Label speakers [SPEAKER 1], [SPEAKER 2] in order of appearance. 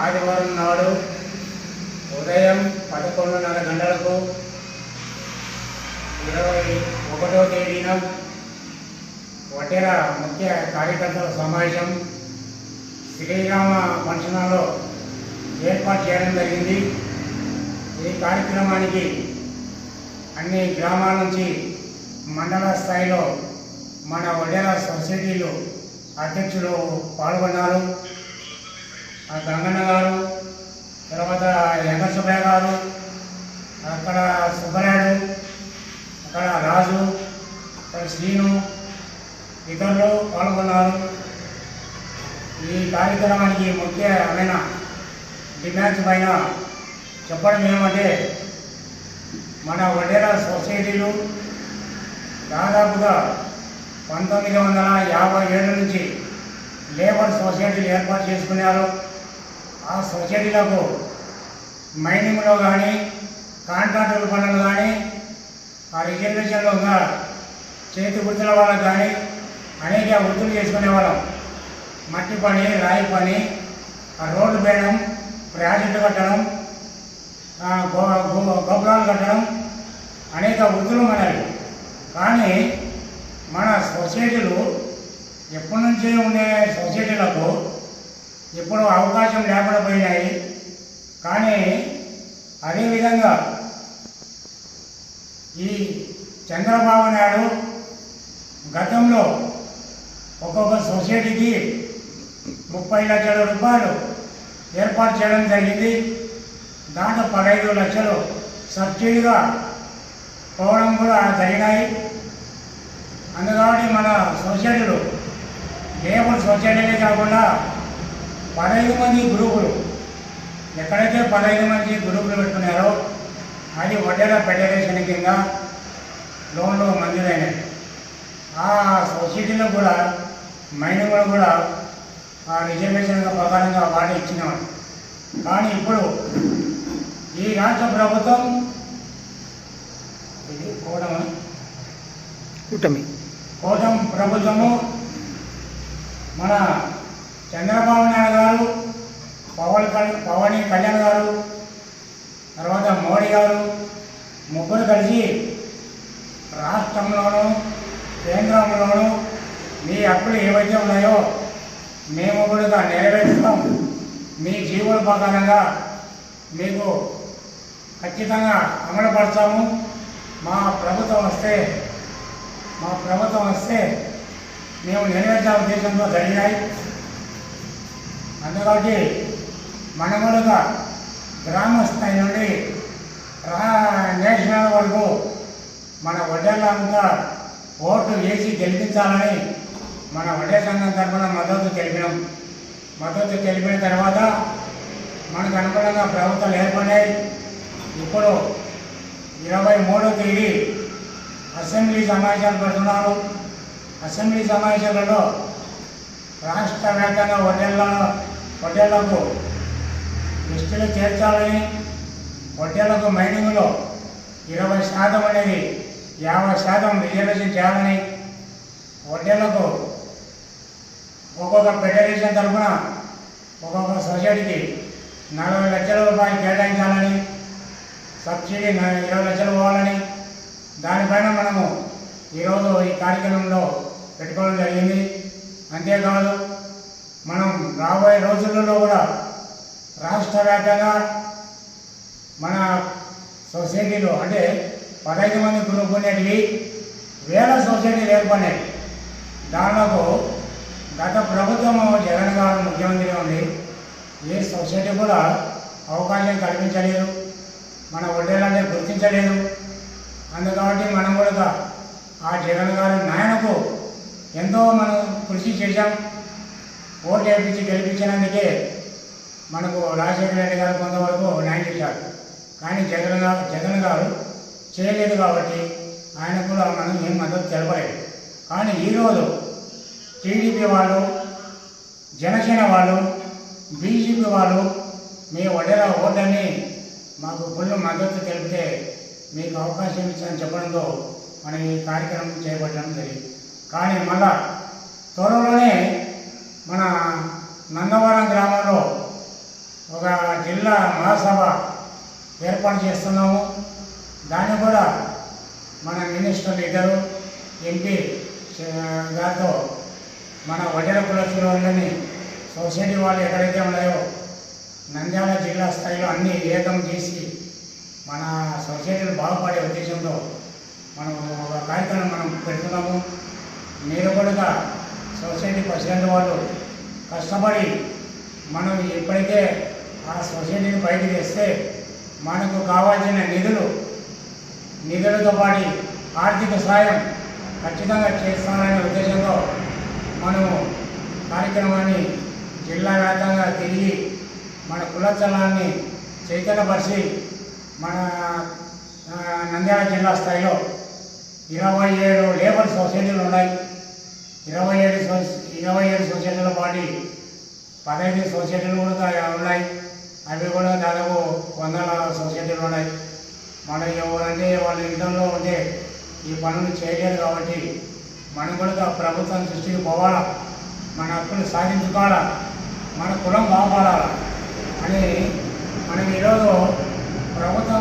[SPEAKER 1] ఆదివారం నాడు ఉదయం పదకొండున్నర గంటలకు ఇరవై ఒకటో తేదీన వటేర ముఖ్య కార్యకర్తల సమావేశం శ్రీరామ ఫంక్షన్లో ఏర్పాటు చేయడం జరిగింది. ఈ కార్యక్రమానికి అన్ని గ్రామాల నుంచి మండల స్థాయిలో మన వడేర సొసైటీలు అధ్యక్షులు పాల్గొన్నారు. గంగన్న గారు తర్వాత వెంకట సుబ్బయ్య గారు అక్కడ సుబ్బరాయుడు అక్కడ రాజు అక్కడ శ్రీను ఇతరులు పాల్గొన్నారు. ఈ కార్యక్రమానికి ముఖ్యమైన డిమాండ్స్ పైన చెప్పడం ఏమంటే మన వడేరా సొసైటీలు దాదాపుగా పంతొమ్మిది వందల యాభై ఏడు నుంచి లేబర్ సొసైటీలు ఏర్పాటు చేసుకున్నారు. ఆ సొసైటీలకు మైనింగ్లో కానీ కాంట్రాక్టుల పనులు కానీ ఆ రిజర్వేషన్లో ఉన్న చేతి వృత్తుల వాళ్ళకు కానీ అనేక వృత్తులు చేసుకునేవాళ్ళం మట్టి పని రాయి పని ఆ రోడ్డు వేయడం ప్రాజెక్టు కట్టడం గో- గో- గోపురాలు కట్టడం అనేక వృత్తులు మనవి. కానీ మన సొసైటీలు ఎప్పటి నుంచే ఉండే సొసైటీలకు ఇప్పుడు అవకాశం లేకుండా పోయినాయి కానీ అదేవిధంగా ఈ చంద్రబాబు నాయుడు గతంలో ఒక్కొక్క సొసైటీకి ముప్పై లక్షల రూపాయలు ఏర్పాటు చేయడం జరిగింది. దాంట్లో పదహైదు లక్షలు సబ్సిడీగా పోవడం కూడా జరిగినాయి. అందుకని మన సొసైటీలు లేబర్ సొసైటీలే కాకుండా పదహైదు మంది గ్రూపులు ఎక్కడైతే పదహైదు మంది గ్రూపులు పెట్టుకున్నారో అది వడ్డేల ఫెడరేషన్ కింద లోన్లు మంజూరైనాయి ఆ సొసైటీలో కూడా మైనింగ్లో కూడా ఆ రిజర్వేషన్ ప్రకారంగా వాటి ఇచ్చినాం కానీ ఇప్పుడు ఈ రాష్ట్ర ప్రభుత్వం ఇది కూడమ
[SPEAKER 2] కూటమి.
[SPEAKER 1] కూటమి ప్రభుత్వము మన చంద్రబాబు నాయుడు పవన్ కళ్యాణ్ పవన్ కళ్యాణ్ గారు తర్వాత మోడీ గారు ముగ్గురు కలిసి రాష్ట్రంలోనూ కేంద్రంలోనూ మీ అప్పులు ఏవైతే ఉన్నాయో మేము కూడా నెరవేరుస్తాం. మీ జీవుల ప్రకారంగా మీకు ఖచ్చితంగా అమలుపరచాము మా ప్రభుత్వం వస్తే మా ప్రభుత్వం వస్తే మేము నెరవేర్చే ఉద్దేశంతో జరిగినాయి. అందుకని మనములుగా గ్రామస్థాయి నుండి రా నేషనల్ వరకు మన వడ్డేళ్ళంతా ఓటు వేసి గెలిపించాలని మన వడ్డే సంఘం తరఫున మద్దతు తెలిపినాం. మద్దతు తెలిపిన తర్వాత మనకు అనుగుణంగా ప్రభుత్వాలు ఏర్పడినాయి ఇప్పుడు ఇరవై మూడో తేదీ అసెంబ్లీ సమావేశాలు పెడుతున్నారు. అసెంబ్లీ సమావేశాలలో రాష్ట్ర వ్యాప్తంగా వడ్డేళ్ళ వడ్డేళ్ళకు లిస్టులు చేర్చాలని వడ్డీలకు మైనింగ్లో ఇరవై శాతం అనేది యాభై శాతం రిజర్వేషన్ చేయాలని వడ్డీలకు ఒక్కొక్క ఫెడరేషన్ తరఫున ఒక్కొక్క సొసైటీకి నలభై లక్షల రూపాయలు కేటాయించాలని సబ్సిడీ ఇరవై లక్షలు పోవాలని దానిపైన మనము ఈరోజు ఈ కార్యక్రమంలో పెట్టుకోవడం జరిగింది. అంతేకాదు మనం రాబోయే రోజులలో కూడా రాష్ట్ర వ్యాప్తంగా మన సొసైటీలో అంటే పదహైదు మంది గ్రూప్ ఉండేటివి వేల సొసైటీలు ఏర్పడినాయి. దానిలో గత ప్రభుత్వం జగన్ గారు ముఖ్యమంత్రిగా ఉండి ఏ సొసైటీ కూడా అవకాశం కల్పించలేదు మన వడ్డీలంటే గుర్తించలేదు. అందుకబట్టి మనం కూడా ఆ జగన్ గారి నాయనకు ఎంతో మనం కృషి చేశాం. ఓటు వేయించి గెలిపించినందుకే మనకు రాజశేఖర రెడ్డి గారు కొంతవరకు న్యాయం చేశారు. కానీ జగన్ గారు జగన్ గారు చేయలేదు కాబట్టి ఆయన కూడా మనం ఏం మద్దతు తెలపలేదు. కానీ ఈరోజు టీడీపీ వాళ్ళు జనసేన వాళ్ళు బీజేపీ వాళ్ళు మీ వడేరా ఓటని మాకు ఫుల్ మద్దతు తెలిపితే మీకు అవకాశం ఇచ్చారని చెప్పడంతో మనం ఈ కార్యక్రమం చేపట్టడం జరిగింది. కానీ మళ్ళా త్వరలోనే మన నందవరం గ్రామంలో ఒక జిల్లా మహాసభ ఏర్పాటు చేస్తున్నాము. దాన్ని కూడా మన మినిస్టర్లు ఇద్దరు ఎంపీ గారితో మన వడ్డెల కులస్తుల వాళ్ళని సొసైటీ వాళ్ళు ఎక్కడైతే ఉన్నాయో నంద్యాల జిల్లా స్థాయిలో అన్ని ఏకం చేసి మన సొసైటీలు బాగుపడే ఉద్దేశంతో మనం ఒక కార్యక్రమం మనం పెడుతున్నాము. మీరు కూడా సొసైటీ ప్రెసిడెంట్ వాళ్ళు కష్టపడి మనం ఎప్పుడైతే ఆ సొసైటీని బయటికి తెస్తే మనకు కావాల్సిన నిధులు నిధులతో పాటు ఆర్థిక సాయం ఖచ్చితంగా చేస్తామనే ఉద్దేశంతో మనము కార్యక్రమాన్ని జిల్లా వ్యాప్తంగా తిరిగి మన కులచలాన్ని చైతన్యపరిచి మన నంద్యాల జిల్లా స్థాయిలో ఇరవై ఏడు లేబర్ సొసైటీలు ఉన్నాయి. ఇరవై ఏడు సొ- ఇరవై ఏడు సొసైటీల పాటు పదహైదు సొసైటీలు కూడా ఉన్నాయి. అవి కూడా దాదాపు వందల సొసైటీలు ఉన్నాయి. మనం ఎవరంటే వాళ్ళ ఇంట్లో ఉంటే ఈ పనులు చేయలేరు కాబట్టి మనం కూడా ప్రభుత్వం దృష్టికి పోవాలా? మన హక్కులు సాధించుకోవాలా? మన కులం కాపాడాలా? అని మనం ఈరోజు ప్రభుత్వం